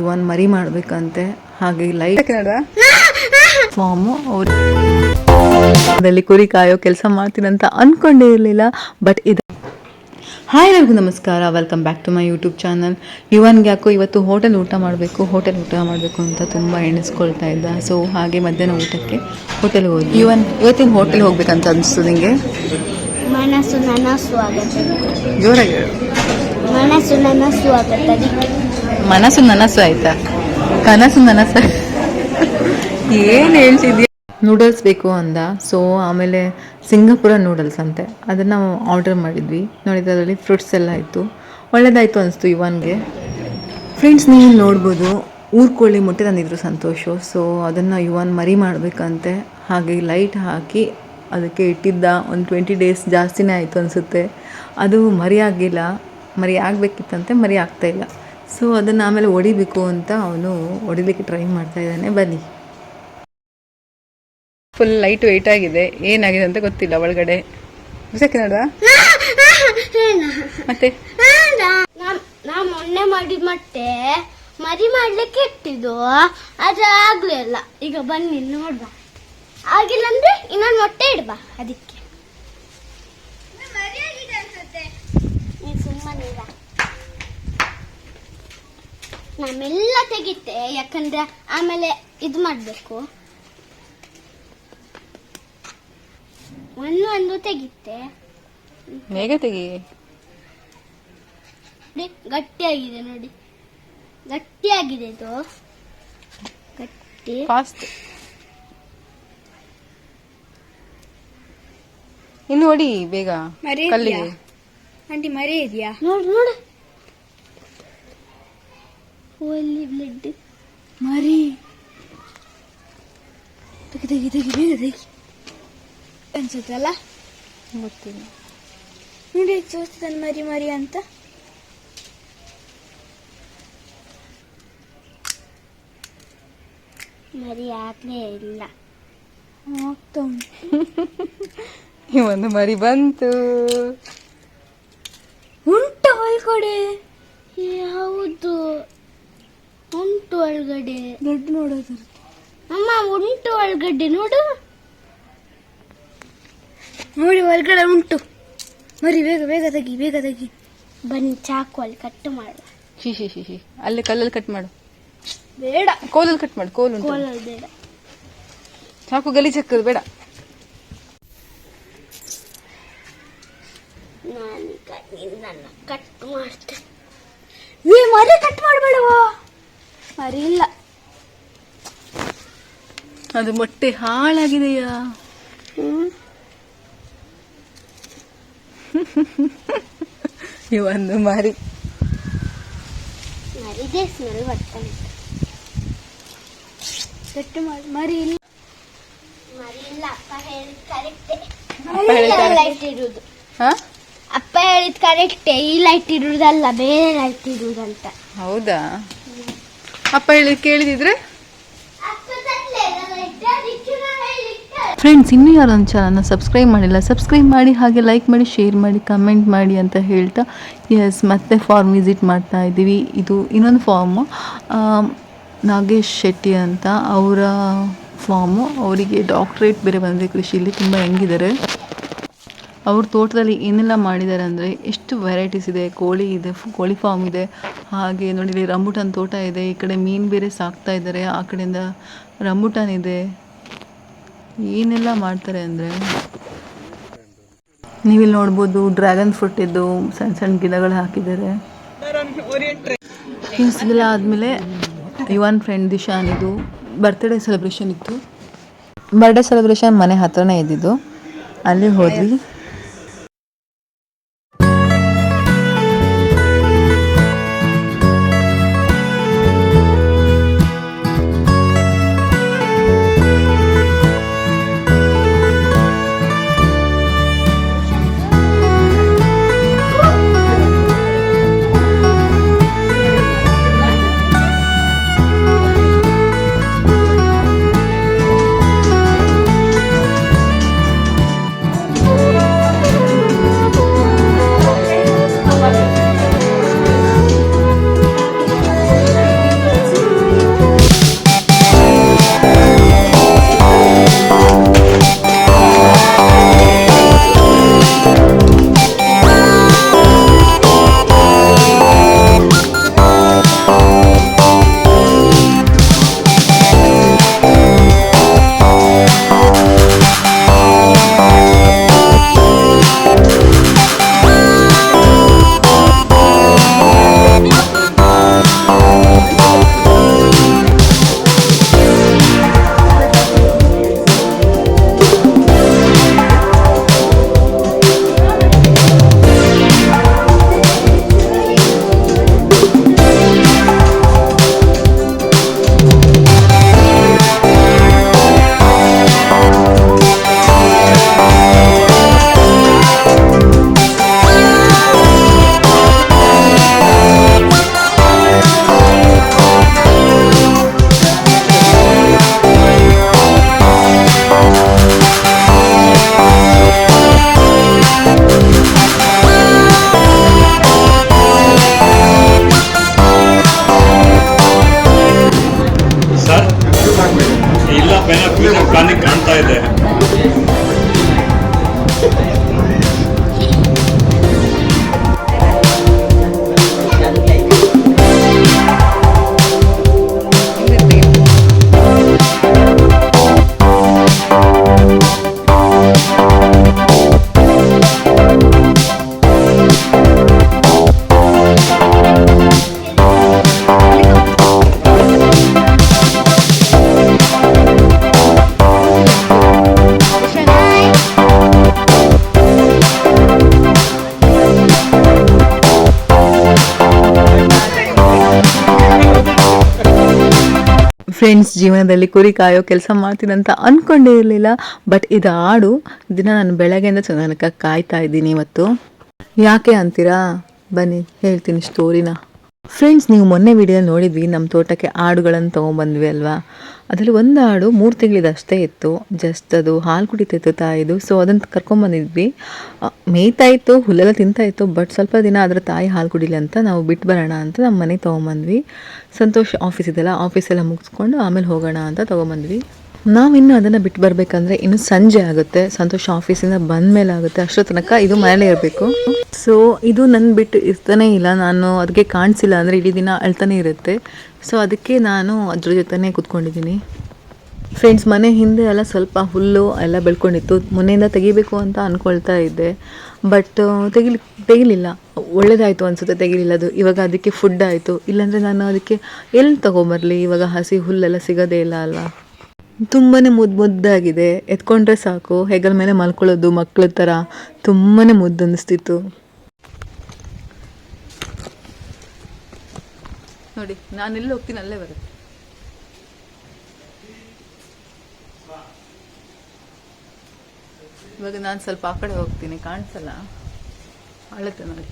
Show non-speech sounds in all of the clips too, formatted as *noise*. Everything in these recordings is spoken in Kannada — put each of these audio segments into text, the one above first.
ಇವನ್ ಮರಿ ಮಾಡ್ಬೇಕಂತೆ. ಹಾಗೆ ಲೈಟ್ ಫಾರ್ಮು ಅವ್ರು ಅದರಲ್ಲಿ ಕುರಿ ಕಾಯೋ ಕೆಲಸ ಮಾಡ್ತೀನಂತ ಅನ್ಕೊಂಡೇ ಇರಲಿಲ್ಲ ಬಟ್ ಇದು. ಹಾಯ್ ಎಲ್ಲರಿಗೂ ನಮಸ್ಕಾರ. Welcome back to my YouTube channel ಇವನ್ಗೆ ಯಾಕೋ ಇವತ್ತು ಹೋಟೆಲ್ ಊಟ ಮಾಡಬೇಕು ಹೋಟೆಲ್ ಊಟ ಮಾಡಬೇಕು ಅಂತ ತುಂಬ ಎಣಿಸ್ಕೊಳ್ತಾ ಇದ್ದ. ಸೊ ಹಾಗೆ ಮಧ್ಯಾಹ್ನ ಊಟಕ್ಕೆ ಹೋಟೆಲ್ ಹೋದ್ವಿ. ಇವನ್ ಇವತ್ತಿನ ಹೋಟೆಲ್ ಹೋಗ್ಬೇಕಂತ ಅನಿಸ್ತು ನಿಂಗೆ? ಮನಸ್ಸು ನನಸು ಆಗತ್ತೆ ಜೋರಾಗಿ. ಹೇಳು ಮನಸ್ಸು ನನಸು ಮನಸ್ಸು ನನಸು ಆಯ್ತಾ? ಕನಸು ನನಸು ಏನು ಹೇಳ್ತಿದ್ಯ? ನೂಡಲ್ಸ್ ಬೇಕು ಅಂದ. ಸೊ ಆಮೇಲೆ ಸಿಂಗಾಪುರ ನೂಡಲ್ಸ್ ಅಂತೆ. ಅದನ್ನು ನಾವು ಆರ್ಡರ್ ಮಾಡಿದ್ವಿ. ನೋಡಿದ್ರೆ ಅದರಲ್ಲಿ ಫ್ರೂಟ್ಸ್ ಎಲ್ಲ ಇತ್ತು. ಒಳ್ಳೆಯದಾಯಿತು ಅನಿಸ್ತು ಇವನ್ಗೆ. ಫ್ರೆಂಡ್ಸ್ ನೀವು ನೋಡ್ಬೋದು ಊರ್ಕೊಳ್ಳಿ ಕೋಳಿ ಮೊಟ್ಟೆ ತಂದಿದ್ರು ಸಂತೋಷ. ಸೊ ಅದನ್ನು ಯುವನ್ ಮರಿ ಮಾಡಬೇಕಂತೆ. ಹಾಗೆ ಲೈಟ್ ಹಾಕಿ ಅದಕ್ಕೆ ಇಟ್ಟಿದ್ದ ಒಂದು ಟ್ವೆಂಟಿ ಡೇಸ್ ಜಾಸ್ತಿನೇ ಆಯಿತು ಅನಿಸುತ್ತೆ. ಅದು ಮರಿ ಆಗಿಲ್ಲ ಮರಿ ಆಗಬೇಕಿತ್ತಂತೆ ಮರಿ ಆಗ್ತಾ ಇಲ್ಲ ಸೊ ಅದನ್ನು ಆಮೇಲೆ ಹೊಡಿಬೇಕು ಅಂತ ಅವನು ಹೊಡಿಲಿಕ್ಕೆ ಟ್ರೈ ಮಾಡ್ತಾ ಇದ್ದಾನೆ. ಬನ್ನಿ. ಫುಲ್ ಲೈಟ್ ವೆಯ್ಟ್ ಆಗಿದೆ. ಏನಾಗಿದೆ ಅಂತ ಗೊತ್ತಿಲ್ಲ ಒಳಗಡೆ. ನೋಡ ಮತ್ತೆ? ನಾ ಮೊನ್ನೆ ಮಾಡಿದ ಮತ್ತೆ ಮರಿ ಮಾಡ್ಲಿಕ್ಕೆ ಇಟ್ಟಿದ್ದು. ಅದು ಆಗ್ಲಿಲ್ಲ ಈಗ ಬನ್ನಿ ನೋಡ್ಬ ಆಗಿಲ್ಲ ಅಂದ್ರೆ ಇನ್ನೊಂದು ಮೊಟ್ಟೆ ಇಡ್ಬಾ ಅದಕ್ಕೆ. ನೀನ್ ಸುಮ್ಮನಿರ ನಮ್ಮೆಲ್ಲ ತೆಗಿತೆ ಯಾಕಂದ್ರೆ ಆಮೇಲೆ ಇದು ಮಾಡಬೇಕು. ಒಂದು ಒಂದು ತೆಗಿತೆ. ಬೇಗ ತೆಗಿ. ಗಟ್ಟಿಯಾಗಿದೆ ನೋಡಿ. ಗಟ್ಟಿಯಾಗಿದೆ ಇದು. ಗಟ್ಟಿ. ಫಾಸ್ಟ್ ಇನ್ನು ಹೊಡಿ ಬೇಗ ಕಲ್ಲಿಗೆ. ಆಂಟಿ ಮರಿ ಇದೆಯಾ? ನೋಡು ನೋಡು. ಓಲಿ ಬ್ಲಡ್ ಮರಿ. ತೆಗಿ ತೆಗಿ ತೆಗಿ ಬೇಗ ತೆಗಿ. ಅನ್ಸುತ್ತಲ್ಲ? ಗೊತ್ತಿಲ್ಲ. ನೋಡಿ ತೋರಿಸ್ತಾನೆ ಮರಿ ಮರಿ ಅಂತ. ಮರಿ ಆಗ್ಲೇ ಇಲ್ಲ. ಆಗ್ತಾ ಈ *laughs* ಒಂದು ಮರಿ ಬಂತು. ಉಂಟು ಒಳಗಡೆ. ಹೌದು. ಉಂಟು ಒಳಗಡೆ. ದೊಡ್ಡ ನೋಡೋದು ಅಮ್ಮ ಉಂಟು ಒಳಗಡೆ ನೋಡು. ನೋಡಿ ಒಳಗಡೆ ಉಂಟು. ಮರಿ ಬೇಗ ಬೇಗ ತೆಗಿ ಬೇಗ ತೆಗಿ. ಬನ್ನಿ ಚಾಕು ಅಲ್ಲಿ ಕಟ್ ಮಾಡು. ಶಿ ಶಿ ಶಿ ಶಿ ಅಲ್ಲಿ ಕಲ್ಲಲ್ಲಿ ಕಟ್ ಮಾಡು. ಬೇಡ. ಕೋಲಲ್ಲಿ ಕಟ್ ಮಾಡು. ಕೋಲು ಬೇಡ. ಚಾಕು ಗಲೀಜ್ ಹಾಕೋದು ಬೇಡ. ನಾನೀಗ ನಿನ್ನನ್ನ ಕಟ್ ಮಾಡ್ತೇನೆ ಈ ಮರಿ ಕಟ್ ಮಾಡಬೇಡವ? ಮರಿ ಇಲ್ಲ. ಅದು ಮೊಟ್ಟೆ ಹಾಳಾಗಿದೆಯಾ? ಇವನ್ನು ಮರಿ. ಮರಿದೇ ಸ್ಮೆಲ್ ಬರ್ತಾನೆ ಕಟ್ ಮಾಡಿ ಮರಿ ಇಲ್ಲ. ಮರಿ ಇಲ್ಲ ಅಪ್ಪ ಹೇಳಿದ್ ಕರೆಕ್ಟೇ. ಲೈಟ್ ಇರುವುದು ಹಾ? ಹೇಳಿದ್ ಕರೆಕ್ಟೇ ಈ ಲೈಟ್ ಇರುವುದಲ್ಲ ಬೇರೆ ಲೈಟ್ ಇರುವುದಂತ ಹೌದಾ? ಅಪ್ಪ ಹೇಳಿ ಕೇಳಿದಿದ್ರೆ? ಫ್ರೆಂಡ್ಸ್ ಇನ್ನೂ ಯಾರು ನನ್ನ ಚಾನಲ್ನ ಸಬ್ಸ್ಕ್ರೈಬ್ ಮಾಡಿಲ್ಲ ಸಬ್ಸ್ಕ್ರೈಬ್ ಮಾಡಿ ಹಾಗೆ ಲೈಕ್ ಮಾಡಿ ಶೇರ್ ಮಾಡಿ ಕಮೆಂಟ್ ಮಾಡಿ ಅಂತ ಹೇಳ್ತಾ ಎಸ್ ಮತ್ತೆ ಫಾರ್ಮ್ ವಿಸಿಟ್ ಮಾಡ್ತಾ ಇದ್ದೀವಿ. ಇದು ಇನ್ನೊಂದು ಫಾರ್ಮು ನಾಗೇಶ್ ಶೆಟ್ಟಿ ಅಂತ ಅವರ ಫಾರ್ಮು ಅವರಿಗೆ ಡಾಕ್ಟ್ರೇಟ್ ಬೇರೆ ಬಂದಿದೆ ಕೃಷಿಯಲ್ಲಿ ತುಂಬ ಹೆಂಗಿದ್ದಾರೆ. ಅವ್ರ ತೋಟದಲ್ಲಿ ಏನೆಲ್ಲ ಮಾಡಿದ್ದಾರೆ ಅಂದರೆ ಎಷ್ಟು ವೆರೈಟೀಸ್ ಇದೆ, ಕೋಳಿ ಇದೆ ಕೋಳಿ ಫಾರ್ಮ್ ಇದೆ, ಹಾಗೆ ನೋಡಿ ರಂಬುಟಾನ್ ತೋಟ ಇದೆ, ಈ ಕಡೆ ಮೀನು ಬೇರೆ ಸಾಕ್ತಾ ಇದ್ದಾರೆ, ಆ ಕಡೆಯಿಂದ ರಂಬುಟನ್ ಇದೆ. ಏನೆಲ್ಲ ಮಾಡ್ತಾರೆ ಅಂದರೆ ನೀವಿಲ್ಲಿ ನೋಡ್ಬೋದು ಡ್ರ್ಯಾಗನ್ ಫ್ರೂಟ್ ಇದ್ದು ಸಣ್ಣ ಸಣ್ಣ ಗಿಡಗಳು ಹಾಕಿದ್ದಾರೆ. ಇದೆಲ್ಲ ಆದಮೇಲೆ ಯುವನ್ ಫ್ರೆಂಡ್ ದಿಶಾನ್ ಇದು ಬರ್ತ್ಡೇ ಸೆಲೆಬ್ರೇಷನ್ ಇತ್ತು. ಬರ್ಡೇ ಸೆಲೆಬ್ರೇಷನ್ ಮನೆ ಹತ್ರನೇ ಇದ್ದಿದ್ದು. ಅಲ್ಲಿ ಹೋದ್ವಿ. ಫ್ರೆಂಡ್ಸ್ ಜೀವನದಲ್ಲಿ ಕುರಿ ಕಾಯೋ ಕೆಲಸ ಮಾಡ್ತೀನಿ ಅಂತ ಅಂದ್ಕೊಂಡೇ ಇರಲಿಲ್ಲ ಬಟ್ ಇದು ಹಾಡು ದಿನ ನಾನು ಬೆಳಗ್ಗೆಯಿಂದ ತನಕ ಕಾಯ್ತಾ ಇದ್ದೀನಿ ಇವತ್ತು. ಯಾಕೆ ಅಂತೀರಾ? ಬನ್ನಿ, ಹೇಳ್ತೀನಿ ಸ್ಟೋರಿನ ಫ್ರೆಂಡ್ಸ್ ನೀವು ಮೊನ್ನೆ ವಿಡಿಯೋ ನೋಡಿದ್ವಿ ನಮ್ಮ ತೋಟಕ್ಕೆ ಆಡುಗಳನ್ನು ತೊಗೊಂಬಂದ್ವಿ ಅಲ್ವಾ? ಅದರಲ್ಲಿ ಒಂದು ಹಾಡು ಮೂರು ತಿಂಗಳಿದಷ್ಟೇ ಇತ್ತು. ಜಸ್ಟ್ ಅದು ಹಾಲು ಕುಡಿತಿತ್ತು ತಾಯಿದು ಸೊ ಅದನ್ನು ಕರ್ಕೊಂಬಂದಿದ್ವಿ. ಮೇಯ್ತಾ ಇತ್ತು, ಹುಲ್ಲೆಲ್ಲ ತಿಂತಾ ಇತ್ತು ಬಟ್ ಸ್ವಲ್ಪ ದಿನ ಅದರ ತಾಯಿ ಹಾಲು ಕುಡಿಲಿ ಅಂತ ನಾವು ಬಿಟ್ಟು ಬರೋಣ ಅಂತ ನಮ್ಮ ಮನೆಗೆ ತೊಗೊಂಬಂದ್ವಿ. ಸಂತೋಷ್ ಆಫೀಸ್ ಇದೆಲ್ಲ ಆಫೀಸೆಲ್ಲ ಮುಗಿಸ್ಕೊಂಡು ಆಮೇಲೆ ಹೋಗೋಣ ಅಂತ ತೊಗೊಂಬಂದ್ವಿ. ನಾವಿನ್ನು ಅದನ್ನು ಬಿಟ್ಟು ಬರಬೇಕಂದ್ರೆ ಇನ್ನು ಸಂಜೆ ಆಗುತ್ತೆ. ಸಂತೋಷ ಆಫೀಸಿಂದ ಬಂದ ಮೇಲೆ ಆಗುತ್ತೆ. ಅಷ್ಟೋ ತನಕ ಇದು ಮನೇಲೇ ಇರಬೇಕು. ಸೊ ಇದು ನನ್ನ ಬಿಟ್ಟು ಇರ್ತಾನೆ ಇಲ್ಲ. ನಾನು ಅದಕ್ಕೆ ಕಾಣಿಸಿಲ್ಲ ಅಂದರೆ ಇಡೀ ದಿನ ಅಳ್ತಾನೆ ಇರುತ್ತೆ. ಸೊ ಅದಕ್ಕೆ ನಾನು ಅದ್ರ ಜೊತೆನೇ ಕೂತ್ಕೊಂಡಿದ್ದೀನಿ. ಫ್ರೆಂಡ್ಸ್ ಮನೆ ಹಿಂದೆ ಎಲ್ಲ ಸ್ವಲ್ಪ ಹುಲ್ಲು ಎಲ್ಲ ಬೆಳ್ಕೊಂಡಿತ್ತು. ಮೊನ್ನೆಯಿಂದ ತೆಗಿಬೇಕು ಅಂತ ಅಂದ್ಕೊಳ್ತಾ ಇದ್ದೆ. ಬಟ್ ತೆಗಿಲಿ, ತೆಗಿಲಿಲ್ಲ. ಒಳ್ಳೇದಾಯಿತು ಅನಿಸುತ್ತೆ ತೆಗಿಲಿಲ್ಲ ಅದು. ಇವಾಗ ಅದಕ್ಕೆ ಫುಡ್ ಆಯಿತು. ಇಲ್ಲಾಂದರೆ ನಾನು ಅದಕ್ಕೆ ಎಲ್ಲಿ ತೊಗೊಂಬರಲಿ? ಇವಾಗ ಹಸಿ ಹುಲ್ಲೆಲ್ಲ ಸಿಗೋದೇ ಇಲ್ಲ ಅಲ್ವಾ? ತುಂಬಾ ಮುದ್ದು ಮುದ್ದಾಗಿದೆ. ಎತ್ಕೊಂಡ್ರೆ ಸಾಕು. ಹೆಗಲ ಮೇಲೆ ಮಲ್ಕೊಳ್ಳೋದು ಮಕ್ಕಳ ಥರ ತುಂಬಾ ಮುದ್ದು ಅನ್ನಿಸ್ತಿತ್ತು ನೋಡಿ, ನಾನು ಎಲ್ಲಿ ಹೋಗ್ತೀನಿ ಅಲ್ಲೇ ಬರುತ್ತೆ. ಇವಾಗ ನಾನು ಸ್ವಲ್ಪ ಆ ಕಡೆ ಹೋಗ್ತೀನಿ. ಕಾಣಿಸಲ್ಲ? ಅಳತ್ತೆ ನೋಡಿ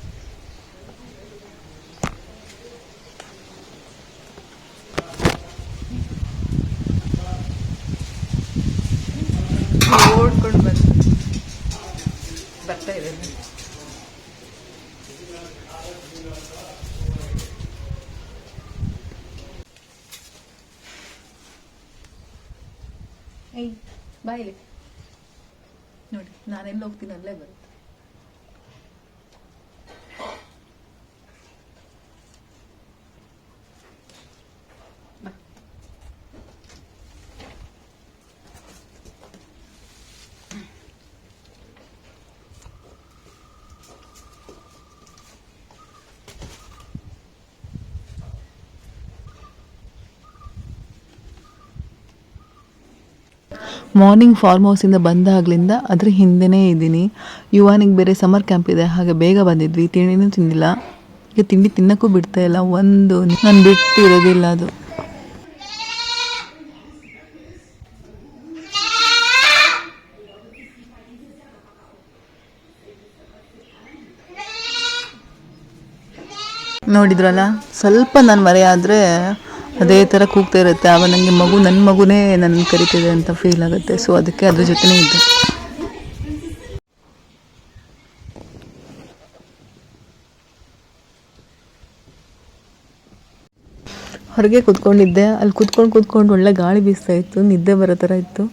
ಓಡ್ಕೊಂಡು ಬಂದು ಬರ್ತಾ ಇದೆ ಏಯ್ ಬಾಯಿಲಿ. ನೋಡಿ ನಾನೆಲ್ಲ ಹೋಗ್ತೀನಿ ಅಲ್ಲೇ ಬರುತ್ತೆ ಮಾರ್ನಿಂಗ್ ಫಾರ್ಮ್ ಹೌಸಿಂದ ಬಂದಾಗ್ಲಿಂದ ಅದ್ರ ಹಿಂದೆನೇ ಇದ್ದೀನಿ. ಯುವಾನಿಗೆ ಬೇರೆ ಸಮ್ಮರ್ ಕ್ಯಾಂಪ್ ಇದೆ, ಹಾಗೆ ಬೇಗ ಬಂದಿದ್ವಿ. ತಿಂಡಿನೂ ತಿಂದಿಲ್ಲ. ಈಗ ತಿಂಡಿ ತಿನ್ನಕ್ಕೂ ಬಿಡ್ತಾ ಇಲ್ಲ. ಒಂದು ನಾನು ಬಿಟ್ಟು ಇರೋದಿಲ್ಲ ಅದು. ನೋಡಿದ್ರಲ್ಲ? ಸ್ವಲ್ಪ ನಾನು ಮರೆ ಆದರೆ ಅದೇ ಥರ ಕೂಗ್ತಾ ಇರುತ್ತೆ. ಆವಾಗ ನನಗೆ ಮಗು ನನ್ನ ಮಗುನೇ ನನ್ನ ಕರಿತಿದೆ ಅಂತ ಫೀಲ್ ಆಗುತ್ತೆ. ಸೊ ಅದಕ್ಕೆ ಅದ್ರ ಜೊತೆನೇ ಇದ್ದೆ. ಹೊರಗೆ ಕೂತ್ಕೊಂಡಿದ್ದೆ. ಅಲ್ಲಿ ಕೂತ್ಕೊಂಡು ಕೂತ್ಕೊಂಡು ಒಳ್ಳೆ ಗಾಳಿ ಬೀಸ್ತಾ ಇತ್ತು. ನಿದ್ದೆ ಬರೋ ಥರ ಇತ್ತು.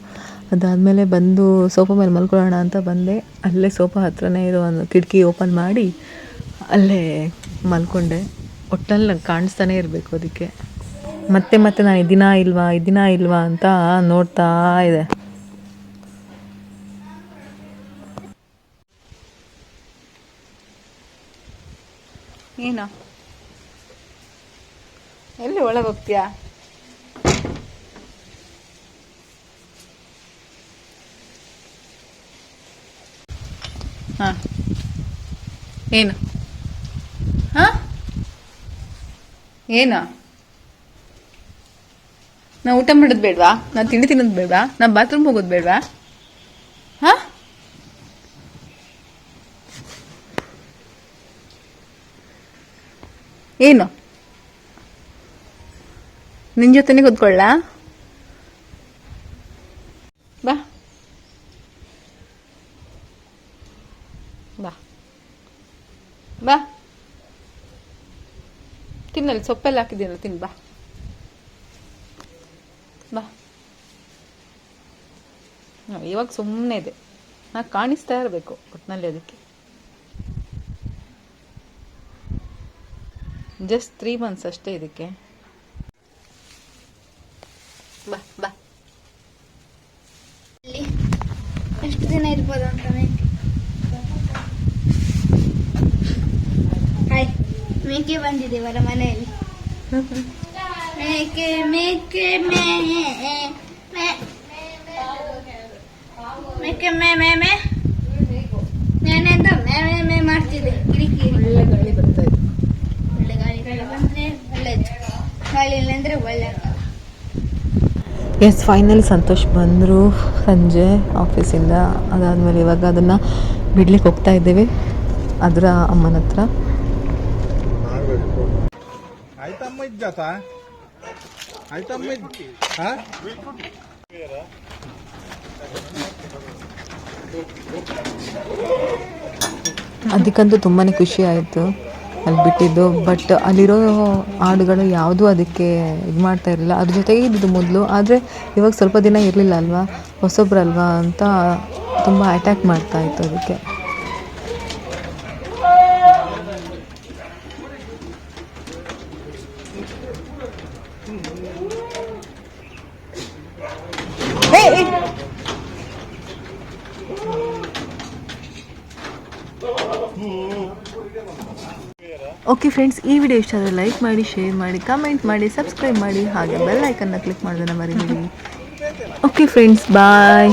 ಅದಾದಮೇಲೆ ಬಂದು ಸೋಫಾ ಮೇಲೆ ಮಲ್ಕೊಳ್ಳೋಣ ಅಂತ ಬಂದೆ. ಅಲ್ಲೇ ಸೋಫಾ ಹತ್ರನೇ ಇರೋ ಒಂದು ಕಿಟಕಿ ಓಪನ್ ಮಾಡಿ ಅಲ್ಲೇ ಮಲ್ಕೊಂಡೆ. ಒಟ್ಟಲ್ಲಿ ನಂಗೆ ಕಾಣಿಸ್ತಾನೆ ಇರಬೇಕು ಅದಕ್ಕೆ. ಮತ್ತೆ ಮತ್ತೆ ನಾನು ಇದಿನ ಇಲ್ವಾ ಇದಿನ ಇಲ್ವಾ ಅಂತ ನೋಡ್ತಾ ಇದೆ. ಏನು? ಎಲ್ಲಿ ಒಳಗೆ ಹೋಗ್ತೀಯಾ? ಹಾಂ. ಏನು? ಹಾಂ? ಏನು? ನಾ ಊಟ ಮಾಡೋದು ಬೇಡವಾ? ನಾ ತಿಂಡಿ ತಿನ್ನೋದು ಬೇಡವಾ? ನಾ ಬಾತ್ರೂಮ್ ಹೋಗೋದು ಬೇಡವಾ? ಹಾ? ಏನು? ನಿನ್ ಜೊತೆನೆ ಕೂತ್ಕೊಳ್ಳ? ಬಾ. ಬಾ. ಬಾ. ತಿನ್ನಲ್ಲಿ, ಸೊಪ್ಪೆಲ್ಲ ಹಾಕಿದ್ದೀನಲ್ಲ, ತಿನ್ ಬಾ. ಬಾ. ಇವಾಗ ಸುಮ್ಮನೆ ಇದೆ. ನಾ ಕಾಣಿಸ್ತಾ ಇರಬೇಕು ಒಟ್ಟಿನಲ್ಲಿ ಅದಕ್ಕೆ. ಜಸ್ಟ್ ತ್ರೀ ಮಂತ್ಸ್ ಅಷ್ಟೇ ಇದಕ್ಕೆ. ಬಾ ಬಾ. ಎಷ್ಟು ದಿನ ಇರ್ಬೋದು ಅಂತ ಹಾಯ್ ಮೇಕೆ ಬಂದಿದೆ ಇವರ ಮನೆಯಲ್ಲಿ. *laughs* ಮೇಕೆ ಮೇಕೆ ಮೇ ಮೇ ಮೇಕೆ ಮೇ ಮೇ ಮೇ. ಮೇ ಮೇ ಮೇ ಮಾಡ್ತಿದ್ದೆ. ಕಿರಿಕಿರಿ ಒಳ್ಳೆ ಗಾಳಿ ಬರ್ತಾ ಇದೆ. ಒಳ್ಳೆ ಗಾಳಿ. ಗಾಳಿ ಬಂದ್ರೆ ಒಳ್ಳೇದು. ಗಾಳಿ ಇಲ್ಲ ಅಂದರೆ ಒಳ್ಳೆ ಎಸ್ ಫೈನಲಿ ಸಂತೋಷ್ ಬಂದರು ಸಂಜೆ ಆಫೀಸಿಂದ ಅದಾದಮೇಲೆ ಇವಾಗ ಅದನ್ನು ಬಿಡ್ಲಿಕ್ಕೆ ಹೋಗ್ತಾ ಇದ್ದೇವೆ. ಅದರ ಅಮ್ಮನ ಹತ್ರ. ಆಯ್ತಮ್ಮ ಜಾತ ಆಯ್ತಮ್ಮ ಇದ್ ಹಾ ಅದಕ್ಕಂತೂ ತುಂಬಾ ಖುಷಿ ಆಯಿತು. ಅಲ್ಲಿ ಬಿಟ್ಟಿದ್ದು. ಬಟ್ ಅಲ್ಲಿರೋ ಹಾಡುಗಳು ಯಾವುದೂ ಅದಕ್ಕೆ ಇದು ಮಾಡ್ತಾ ಇರಲಿಲ್ಲ. ಅದ್ರ ಜೊತೆಗೆ ಇದ್ದಿದ್ದು ಮೊದಲು. ಆದರೆ ಇವಾಗ ಸ್ವಲ್ಪ ದಿನ ಇರಲಿಲ್ಲ ಅಲ್ವಾ? ಹೊಸೊಬ್ರಲ್ವಾ ಅಂತ ತುಂಬ ಅಟ್ಯಾಕ್ ಮಾಡ್ತಾ ಇತ್ತು ಅದಕ್ಕೆ. ಓಕೆ ಫ್ರೆಂಡ್ಸ್ ಈ ವಿಡಿಯೋ ಇಷ್ಟ ಆದರೆ ಲೈಕ್ ಮಾಡಿ ಶೇರ್ ಮಾಡಿ ಕಮೆಂಟ್ ಮಾಡಿ ಸಬ್ಸ್ಕ್ರೈಬ್ ಮಾಡಿ, ಹಾಗೆ ಬೆಲ್ ಐಕನ್ನ ಕ್ಲಿಕ್ ಮಾಡೋದನ್ನ ಮರಿಬೇಡಿ. Okay friends bye